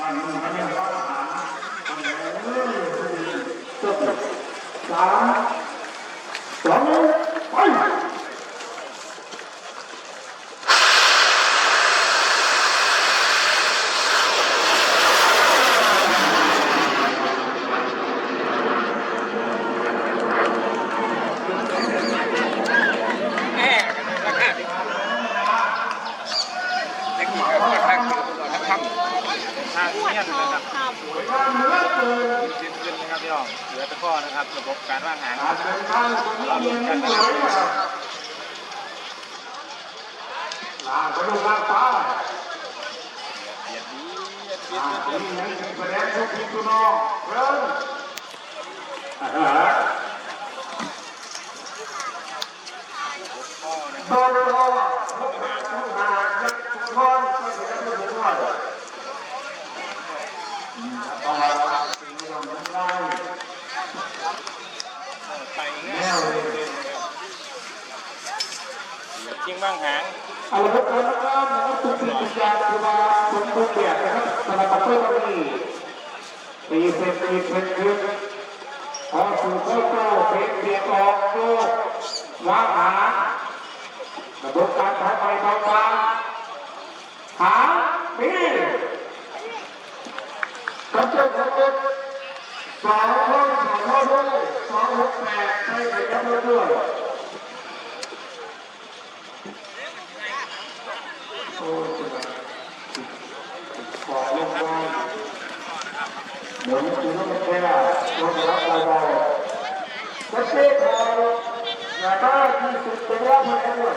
สามสองไป ทาง เงี้ยนนะครับยืนขึ้นนะครับพี่น้องเหลือตะข้อนะครับ ระบบการว่างหางนะครับเราลงกันนะครับลาไปดูลาฟ้าเบียดดีเบียดเบียอ่าดเบียดนี่ยังแสดงทุกทีทุกน้องเริ่มอ่าฮะข้อนะโดนเลยว่าทุกหาทุกหายักษ์ทุกคนก็จะได้ทุกคนต้องมาสิ่งที่เราไม่ได้ ไปง่ายจริง บ้างหางเอาละครับเอาละครับนะครับทุกสิ่งทุกยางคือว่าสมบูรณ์แบบนะครับสำหรับประเทศนี้ตีเป็นตีเป็นคือพอสู่เข้าโต้เป็นเปียกออกโต้วางหาระบบการถ่ายไปทางบางหาปีกระจกกระจกสองห้องสองห้องด้วยสองหกแปดใช้ไปยังไม่ด้วยโอ้ยขอลงมาเหมือนคุณต้องเป็นแค่ตัวรับเราได้ประเทศเราอยากได้ที่สุดเป็นว่าเพื่อนด้วย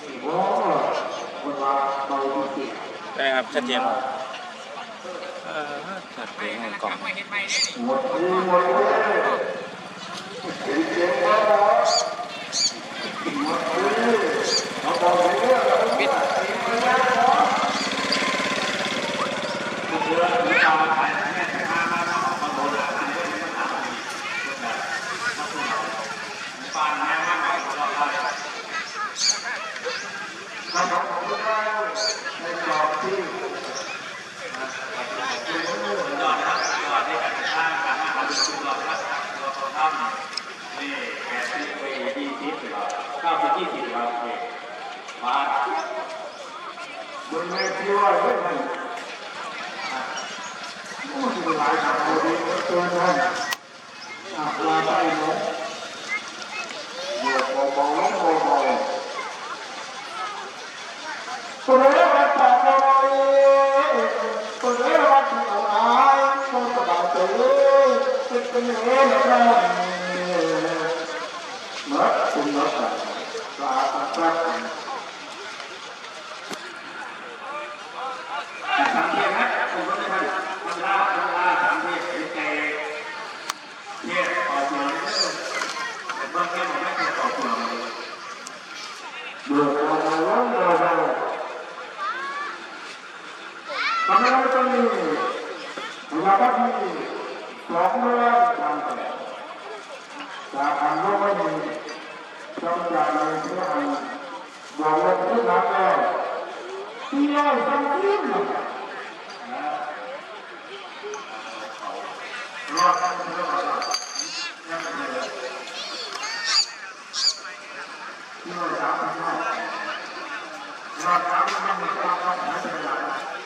นี่โอ้คนว่าเบาจริงได้ครับชัดเจนเออชัดเจนของกล่องหมดที่หมดเลยถึงเจ๊งแล้วหมดที่เราบอกเรื่องปิดไม่ได้หรอกเพื่อนที่ตามไปเนี่ยมามามามาโดนหลังนี่ไม่ตามปานแม่มามาตลอดเลยครับผมผมได้ในจอบที่ ยอดนะครับยอดที่การสร้างการมาทำเป็นชุมเราครับตัวเขาทำนี่แปดสิบปียี่สิบหรอเก้าสิบยี่สิบหรอเนี่ยมา บนเวทีว่าเฮ้ยมันโอ้ยเป็นหลายคำโอ้ดีตัวนั้นอะลาไปเนาะเดี๋ยวเบาๆลงเบาๆตัวนี้มันตอบเราเลยตัวนี้มันถูกอาหายตัวกระดาษตัวเลยติดเป็นเรื่องอะไรเมื่อคุณนักการลาตัดตัด สังเกตนะผมก็ท่านทำลาทำลาสังเกตเป็นใจเนี่ยต่อเนื่องแต่บางทีผมไม่เคยต่อเนื่องเลย เบื่อเราแล้วเบื่อเรา ทำไมต้องมีเวลาบ้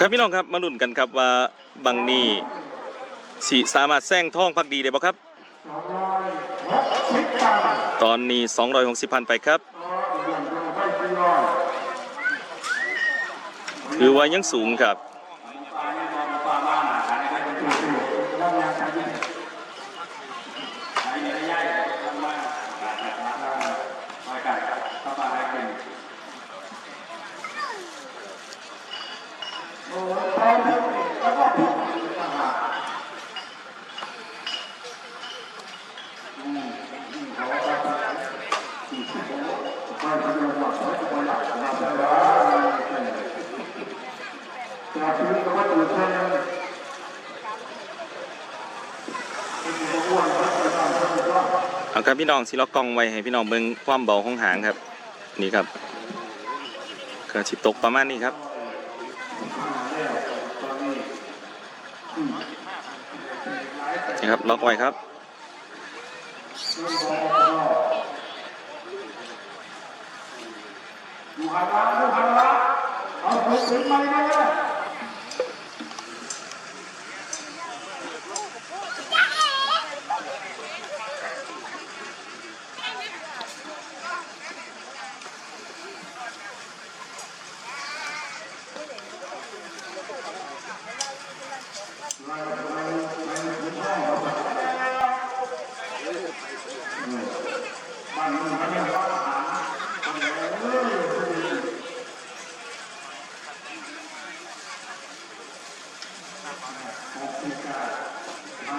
ครับพี่น้องครับมาลุ้นกันครับว่าบังนี่สิสามารถแซงท่องพักดีได้บ่ครับสองร้อยหกสิบตันตอนนี้ 260พันไปครับคือว่ายังสูงครับ แล้วยังใช้ได้ เแทนพิษแล้วก็พิษต่างหากอืมเขาก็ไม่ทำหลักไม่ทำหลักเราไปแล้วแต่ชีวิตก็ว่าตื่นเต้นอ้วนก็จะทำให้เรา เอาครับพี่น้องสิล็อกกล้องไว้ให้พี่น้องเบิ่งความเบาของหางครับ นี่ครับก็สิตกประมาณนี้ครับนี่ครับล็อกไว้ครับดูหันละดูหันละเอาถึงไมเนี่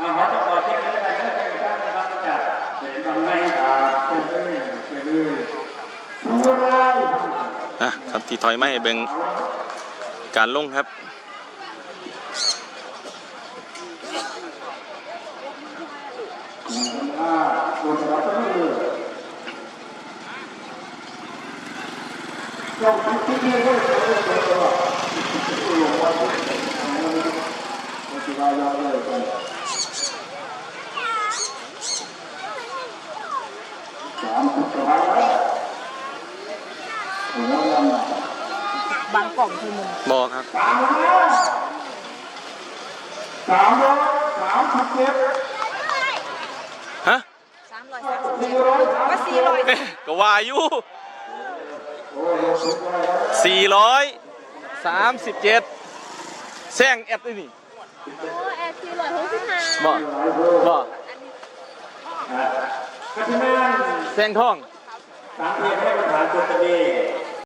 ขอจะขอเช็คแล้วกันนะท่านนะครับจากเห็นบางไงเป็นเรื่องเป็นเรื่องอะครับที่ถอยไมาให้เบ่งการลงครับอ่าคนเราคิดเรื่องมาที่มันจะได้ยาวเลยกันสามสิ บสบายแล้วผมว่ายังไงบางกล่องคือมึงบอครับสามร้อยสามร้อยสามสิบเจ็ดฮะสามร้อยสามสิบสี่ร้อยสามก็สิบสี่ร้อยก็ว่าอยู่โอ้ยสุดยอดแล้ว437แซงแอดเลยนี่โอ้แอร์สี่ร้อยหกสิบห้าบ่บ่ ก็ที่นั่นแซงทอง สามเพียงให้ประธานจุดนี้